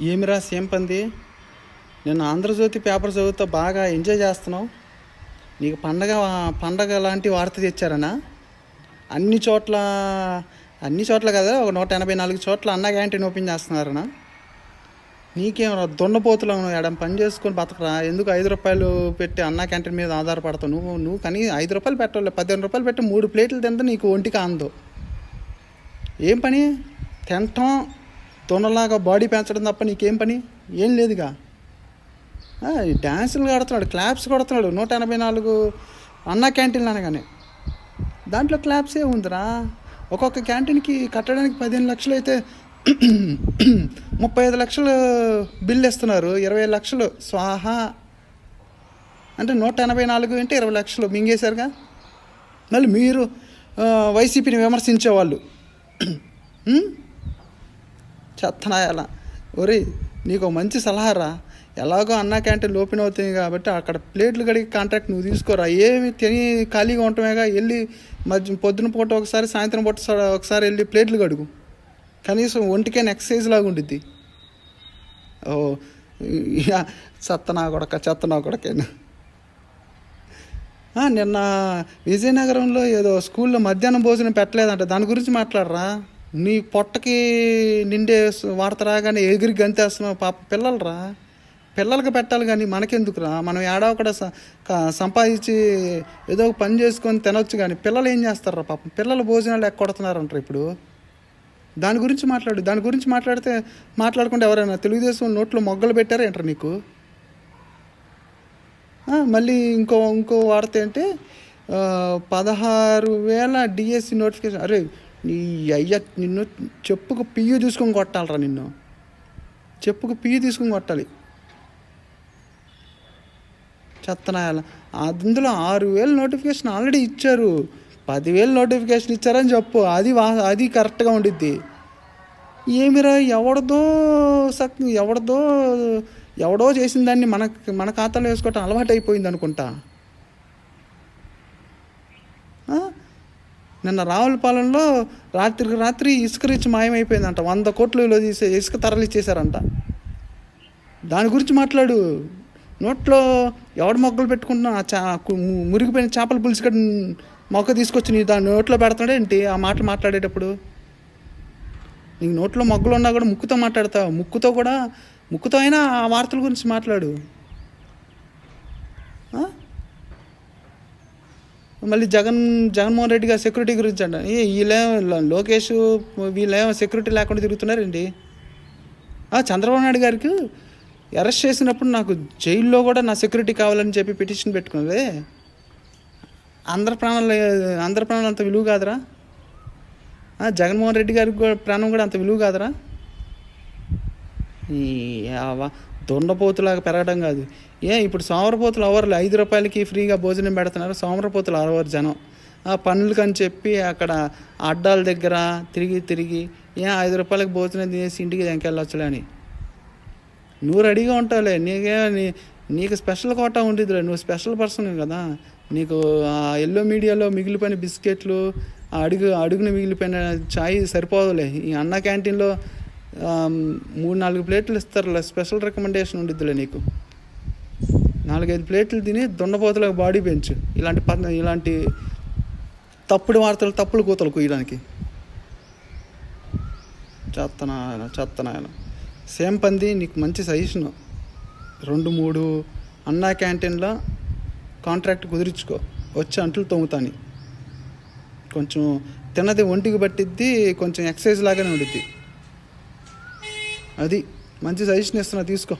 ఏమిరా సేమ్ పంది నేను ఆంధ్రజ్యోతి పేపర్ చదువుతా బాగా ఎంజాయ్ చేస్తున్నావు. నీకు పండగ పండగ లాంటి వార్త తెచ్చారనా? అన్ని చోట్ల అన్ని చోట్ల కదా ఒక నూట ఎనభై నాలుగు చోట్ల అన్న క్యాంటీన్ ఓపెన్ చేస్తున్నారనా? నీకేం దున్నపోతులు ఎడం పని చేసుకొని బతకరా. ఎందుకు ఐదు రూపాయలు పెట్టి అన్న క్యాంటీన్ మీద ఆధారపడతావు? నువ్వు నువ్వు కానీ ఐదు రూపాయలు పెట్టాలి పదిహేను రూపాయలు పెట్టి మూడు ప్లేట్లు తింటే నీకు ఒంటికి ఆందో ఏం పని? తినటం దున్నలాగా బాడీ పెంచడం తప్ప నీకేం పని? ఏం లేదుగా. డ్యాన్సులు కడుతున్నాడు క్లాప్స్ కొడుతున్నాడు నూట ఎనభై నాలుగు అన్న క్యాంటీన్లు అనగానే. దాంట్లో క్లాప్సే ఉందిరా. ఒక్కొక్క క్యాంటీన్కి కట్టడానికి పదిహేను లక్షలు అయితే ముప్పై ఐదు లక్షలు బిల్లు ఇస్తున్నారు ఇరవై లక్షలు. స్వాహా. అంటే నూట ఎనభై నాలుగు అంటే ఇరవై లక్షలు మింగేశారుగా? మళ్ళీ మీరు వైసీపీని విమర్శించేవాళ్ళు. చెత్తనాయాల. ఒరే నీకు మంచి సలహా రా ఎలాగో అన్న క్యాంటీన్ ఓపెన్ అవుతుంది కాబట్టి అక్కడ ప్లేట్లు కడిగి కాంట్రాక్ట్ నువ్వు తీసుకోరా? ఏమి తిని ఖాళీగా ఉండటమేగా? వెళ్ళి మధ్య పొద్దున పూట ఒకసారి సాయంత్రం పూట ఒకసారి వెళ్ళి ప్లేట్లు కడుగు. కనీసం ఒంటికైనా ఎక్సర్సైజ్ లాగా ఉండిద్ది. ఓ చెత్తనా చెత్త నా కొడక చెత్త నా కొడకైనా నిన్న విజయనగరంలో ఏదో స్కూల్లో మధ్యాహ్నం భోజనం పెట్టలేదంట. దాని గురించి మాట్లాడరా? నీ పొట్టకి నిండే వార్త రాగానే ఎగిరి గంతేస్తున్నావు. పాప పిల్లలరా. పిల్లలకి పెట్టాలి కానీ మనకెందుకురా? మనం ఏడా ఒకడ సంపాదించి ఏదో ఒక పని చేసుకొని తినొచ్చు కానీ పిల్లలు ఏం చేస్తారా పాపం? పిల్లలు భోజనాలు ఎక్కొడుతున్నారంటారు ఇప్పుడు. దాని గురించి మాట్లాడు. దాని గురించి మాట్లాడితే మాట్లాడకుండా ఎవరైనా తెలుగుదేశం నోట్లో మొగ్గలు పెట్టారా ఏంటారు నీకు? మళ్ళీ ఇంకో ఇంకో వార్త ఏంటి? పదహారు వేల డిఎస్సి నోటిఫికేషన్. అరే నీ అయ్య నిన్ను చెప్పుకు పియ్యు తీసుకొని కొట్టాలరా నిన్ను. చెప్పుకు పియ్యు తీసుకొని కొట్టాలి. చెత్తనాయాల. అందులో ఆరు వేలు నోటిఫికేషన్ ఆల్రెడీ ఇచ్చారు. పదివేలు నోటిఫికేషన్ ఇచ్చారని చెప్పు. అది వా అది కరెక్ట్గా ఉండిద్ది. ఏమిరా ఎవడదో సక్ ఎవడదో ఎవడో చేసిన దాన్ని మన మన ఖాతాలో వేసుకోవటం అలవాటు అయిపోయింది అనుకుంటా ఆ? నిన్న రావులపాలెంలో రాత్రికి రాత్రి ఇసుక రిచ్ మాయమైపోయిందంట. వంద కోట్లు విలువ తీసే ఇసుక తరలిచ్చేశారంట. దాని గురించి మాట్లాడు. నోట్లో ఎవడు మొగ్గలు పెట్టుకుంటున్నా ఆ చా ము- మురిగిపోయిన చేపల పులుసు కట్టి మొక్క తీసుకొచ్చి నీ దాని నోట్లో పెడతాడే ఏంటి? ఆ మాటలు మాట్లాడేటప్పుడు. నీకు నోట్లో మొగ్గలు ఉన్నా కూడా ముక్కుతో మాట్లాడతావు. ముక్కుతో కూడా ముక్కుతో అయినా ఆ వార్తల గురించి మాట్లాడు. మళ్ళీ జగన్ జగన్మోహన్ రెడ్డి గారు సెక్యూరిటీ గురించి అంట. వీళ్ళేమో లోకేష్ వీళ్ళేమో సెక్యూరిటీ లేకుండా తిరుగుతున్నారండి? చంద్రబాబు నాయుడు గారికి అరెస్ట్ చేసినప్పుడు నాకు జైల్లో కూడా నా సెక్యూరిటీ కావాలని చెప్పి పిటిషన్ పెట్టుకున్నదే. అందరి ప్రాణాలు అందరి ప్రాణాలు అంత విలువ కాదురా. జగన్మోహన్ రెడ్డి గారికి కూడా ప్రాణం కూడా అంత విలువ కాదురా. ఈ దుండపోతులాగా పెరగడం కాదు. ఏ ఇప్పుడు సోమరపోతులు అవర్లు ఐదు రూపాయలకి ఫ్రీగా భోజనం పెడుతున్నారు. సోమరపోతులు అరవరు జనం. ఆ పనులకని అని చెప్పి అక్కడ అడ్డాల దగ్గర తిరిగి తిరిగి ఏ ఐదు రూపాయలకి భోజనం తినేసి ఇంటికి వెంకెళ్ళొచ్చులే అని. నువ్వు రెడీగా ఉంటావులే. నీకే నీ నీకు స్పెషల్ కోటా ఉండిద్దిలే. నువ్వు స్పెషల్ పర్సన్ కదా. నీకు ఆ ఎల్లో మీడియాలో మిగిలిపోయిన బిస్కెట్లు అడుగు అడుగున మిగిలిపోయిన ఛాయ్ సరిపోదులే. ఈ అన్న క్యాంటీన్లో మూడు నాలుగు ప్లేట్లు ఇస్తారులే స్పెషల్ రికమెండేషన్ ఉండిద్దిలే నీకు. నాలుగైదు ప్లేట్లు తిని దున్నపోతులకు బాడీ పెంచు. ఇలాంటి ప ఇలాంటి తప్పుడు వార్తలు తప్పుడు కూతలు కుయ్యడానికి. చెత్తనాయన చెత్తనాయన సేమ్ పంది నీకు మంచి సజెషన్. రెండు మూడు అన్నా క్యాంటీన్లో కాంట్రాక్ట్ కుదిరించుకో. వచ్చి అంట్లు తోముతాని కొంచెం తిన్నది ఒంటికి పట్టిద్ది కొంచెం ఎక్సర్సైజ్ లాగానే ఉండిద్ది. అది మంచి సజెషన్ ఇస్తున్నా తీసుకో.